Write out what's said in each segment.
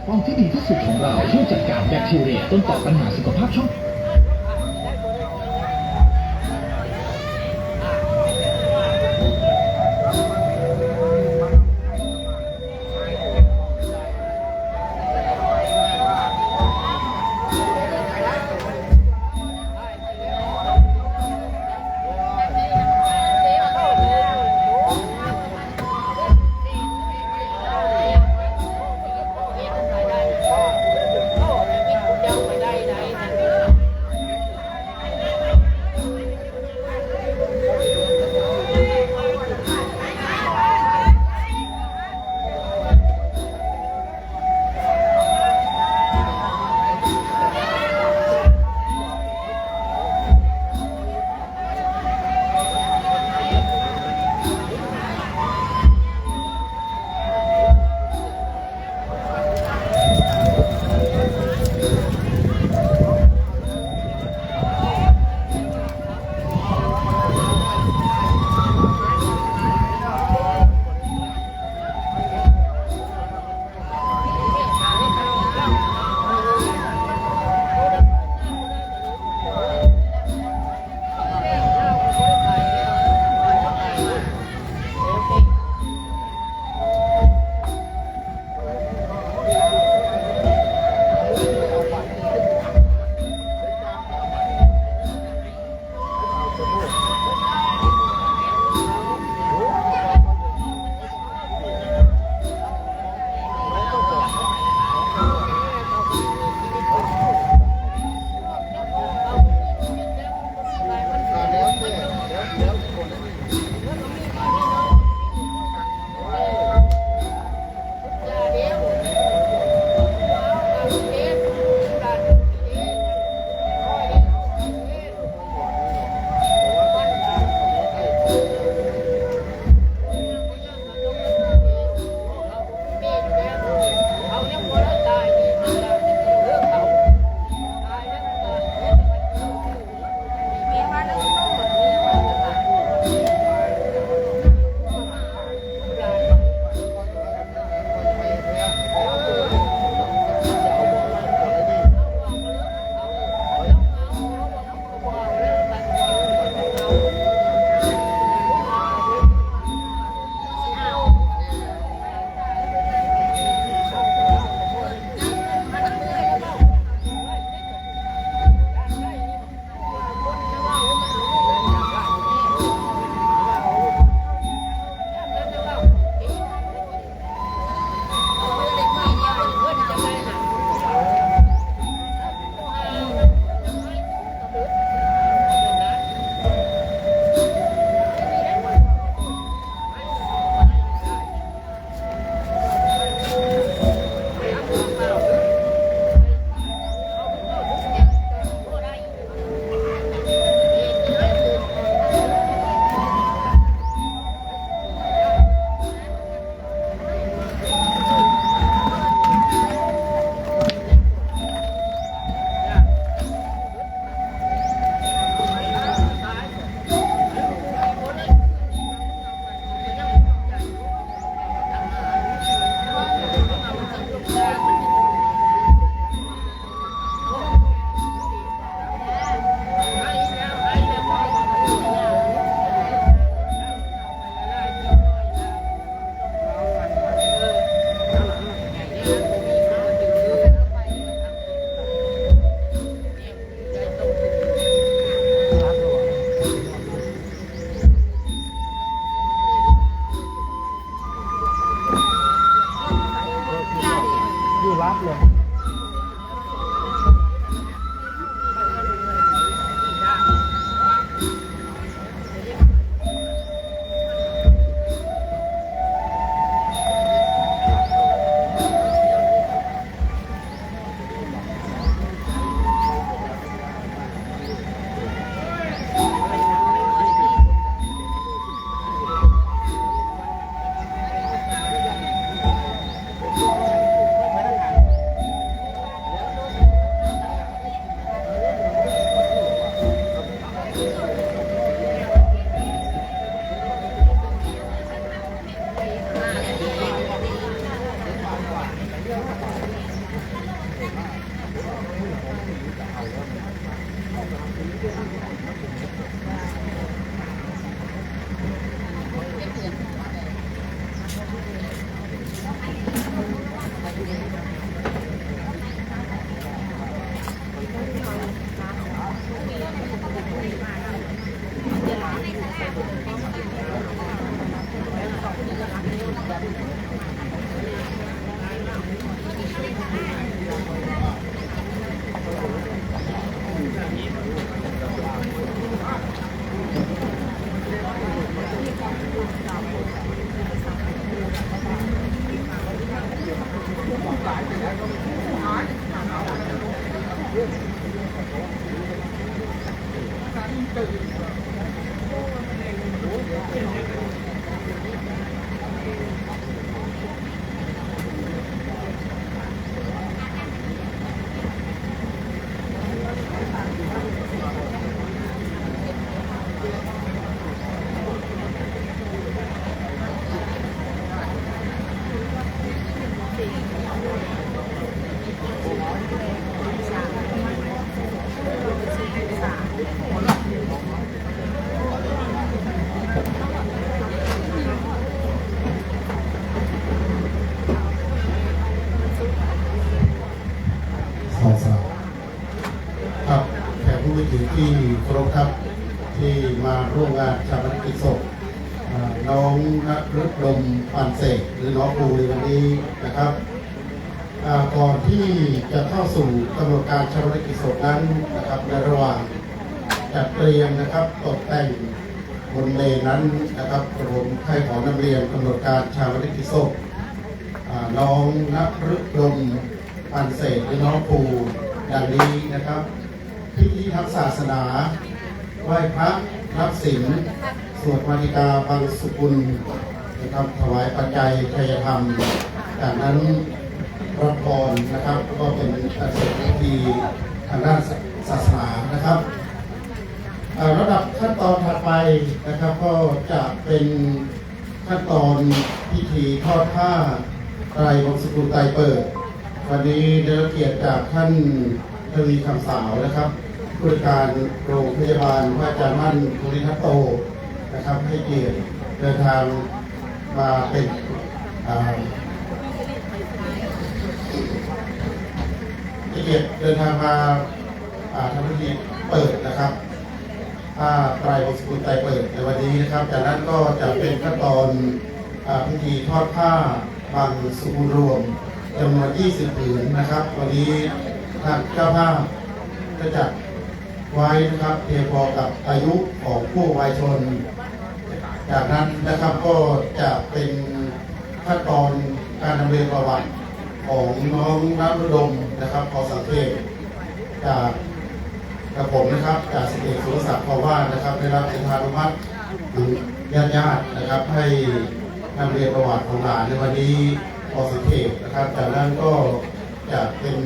กป้องที่ดีที่สุดของเราช่วยจัดการแบคทีเรียต้นต่อปัญหาสุขภาพช่อง หรือน้องปูในวันนี้นะครับก่อนที่จะเข้าสู่กำหนดการชาปนกิจศพนั้นนะครับในระหว่างจัดเตรียมนะครับตกแต่งบนเมนนั้นนะครับผมให้ขอนำเรียนกำหนดการชาปนกิจศพน้องนักฤดมปันเศษหรือน้องปูดังนี้นะครับพิธีทางศาสนา ไหว้พระรับศีลสวดมาติกาบางสุกุล นะครับถวายปัจจัยทายธรรม จากนั้นรับพรนะครับ ก็เป็นการเสร็จพิธีทางด้านศาสนานะครับระดับขั้นตอนถัดไปนะครับก็จะเป็นขั้นตอนพิธีทอดผ้าไตรวงศกุลไตรเปิด วันนี้ได้รับเกียรติจากท่านทวีคำสาวนะครับผู้การโรงพยาบาลว่าอาจารย์มั่นภูริทัตโตนะครับให้เกียรติเดินทาง มาเป็นเกียรติเดินทางมาทำพิธีเปิดนะครับผ้าไตรวงศกุลไตรเปิดในวันนี้นะครับ จากนั้นก็จะเป็นขั้นตอนพิธีทอดผ้าบางสุกุลรวมจำนวน 20ผืนนะครับ วันนี้ทางเจ้าภาพจะจัดไว้นะครับเพียงพอกับอายุของผู้วายชน จากนั้นนะครับก็จะเป็นขั้นตอนการดำเนินประวัติของน้องนักรุดมนะครับขอสังเกตจากกับผมนะครับจากสิบเอกสุรศักดิ์เพราะว่านะครับได้รับเป็นทานุมัติหรือญาติญาตินะครับให้นำเรียนประวัติของหลานในวันนี้พอสังเกตนะครับจากนั้นก็จะเป็น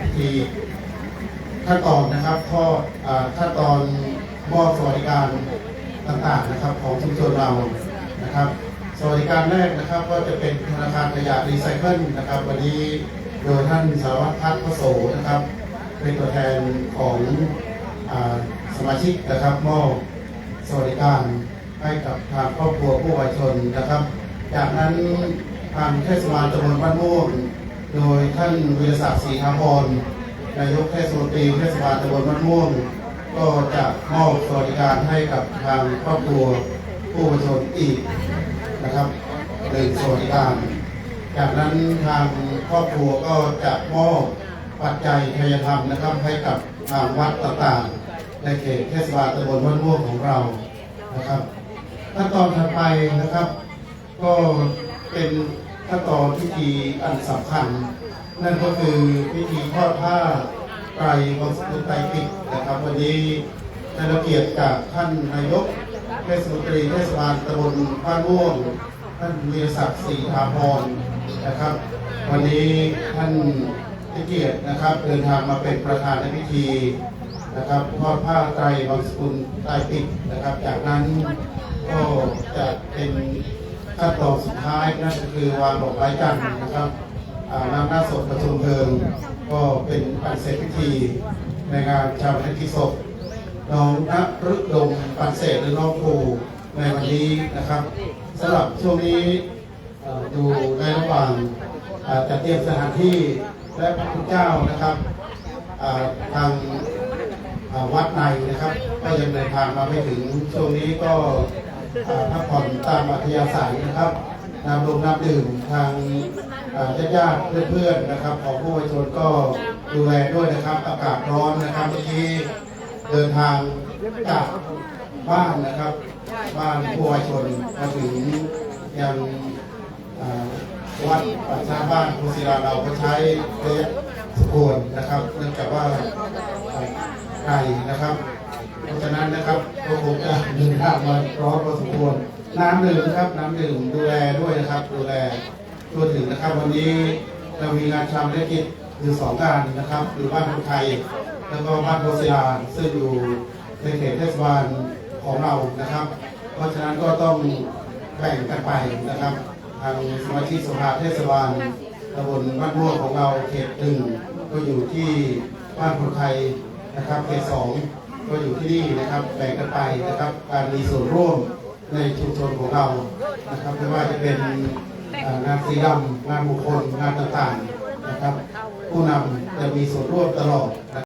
พิธีขั้นตอนนะครับข้อขั้นตอนมอบสวัสดิการ ต่างๆนะครับของชุมชนเรานะครับสวัสดิการแรกนะครับก็จะเป็นธนาคารขยะรีไซเคิลนะครับ วันนี้โดยท่านสารวัตรพัฒน์พโสนะครับ เป็นตัวแทนของอสมาชิกนะครับมอบสวัสดิการให้กับทางครอบครัวผู้วายชนนะครับ จากนั้นทางเทศบาลตำบลบ้านม่วงโดยท่านวิรศักดิ์ศรีทาพรนายกเทศมนตรีเทศบาลตำบลบ้านม่วง ก็จะมอบสวัสดิการให้กับทางครอบครัวผู้วายชนอีกนะครับหนึ่งสวัสดิการ จากนั้นทางครอบครัวก็จะมอบปัจจัยทายธรรมนะครับให้กับทางวัดต่างๆ ในเขตเทศบาลตำบลวัดม่วงของเรานะครับขั้นตอนถัดไปนะครับ ก็เป็นขั้นตอนพิธีอันสำคัญ นั่นก็คือพิธีทอดผ้า ไตรวังสกุลไตรปิฎกนะครับ วันนี้ได้รับเกียรติจากท่านนายกเทศมนตรีเทศบาลตำบลบ้านม่วง ท่านวีรศักดิ์ศรีทาพรนะครับ วันนี้ท่านให้เกียรตินะครับ เดินทางมาเป็นประธานในพิธีนะครับทอดผ้าไตรบางสกุลไตรปิฎกนะครับ จากนั้นก็จะเป็นขั้นตอนสุดท้ายนั่นก็คือวางดอกไม้จันทร์นะครับ นำหน้าศพประชุมเพลิง ก็เป็นการเสร็จพิธีในงานชาวพนักกิศพน้องนฤดมปันเศษหรือน้องภูในวันนี้นะครับสำหรับช่วงนี้อยู่ในระหว่างจัดเตรียมสถานที่และพระคุณเจ้านะครับทางวัดในนะครับก็ยังเดินทางมาไม่ถึงช่วงนี้ก็พักผ่อนตามอัธยาศัยนะครับน้ำลงน้ำดื่มทาง อ่าญาติเพื่อนๆนะครับ ของผู้วชนก็ดูแลด้วยนะครับอากาศร้อนนะครับเมื่อกี้เดินทางจากบ้านนะครับ บ้านผู้วชนมาถึงยังวัดป่าช้าบ้านภูศิลาเราก็ใช้ระยะสมควรนะครับเนื่องจากว่าไกลนะครับ เพราะฉะนั้นนะครับก็คงจะเดินทางมาร้อนพอสมควรน้ำดื่มนะครับน้ำดื่มดูแลด้วยนะครับ ดูแล ทั่วถึงนะครับวันนี้เรามีงานชามเลกิจอยู่สองงานนะครับอยู่บ้านคนไทย แล้วก็บ้านโพศิลาซึ่งอยู่ในเขตเทศบาลของเรานะครับ เพราะฉะนั้นก็ต้องแบ่งกันไปนะครับ ทางสมาชิกสภาเทศบาลตำบลบ้านม่วงของเราเขตหนึ่งก็อยู่ที่บ้านคนไทยนะครับเขตสองก็อยู่ที่นี่นะครับแบ่งกันไปนะครับ การมีส่วนร่วมในชุมชนของเรานะครับไม่ว่าจะเป็น งานสีดำงานมงคลงานต่างๆนะครับ ผู้นำจะมีส่วนร่วมตลอด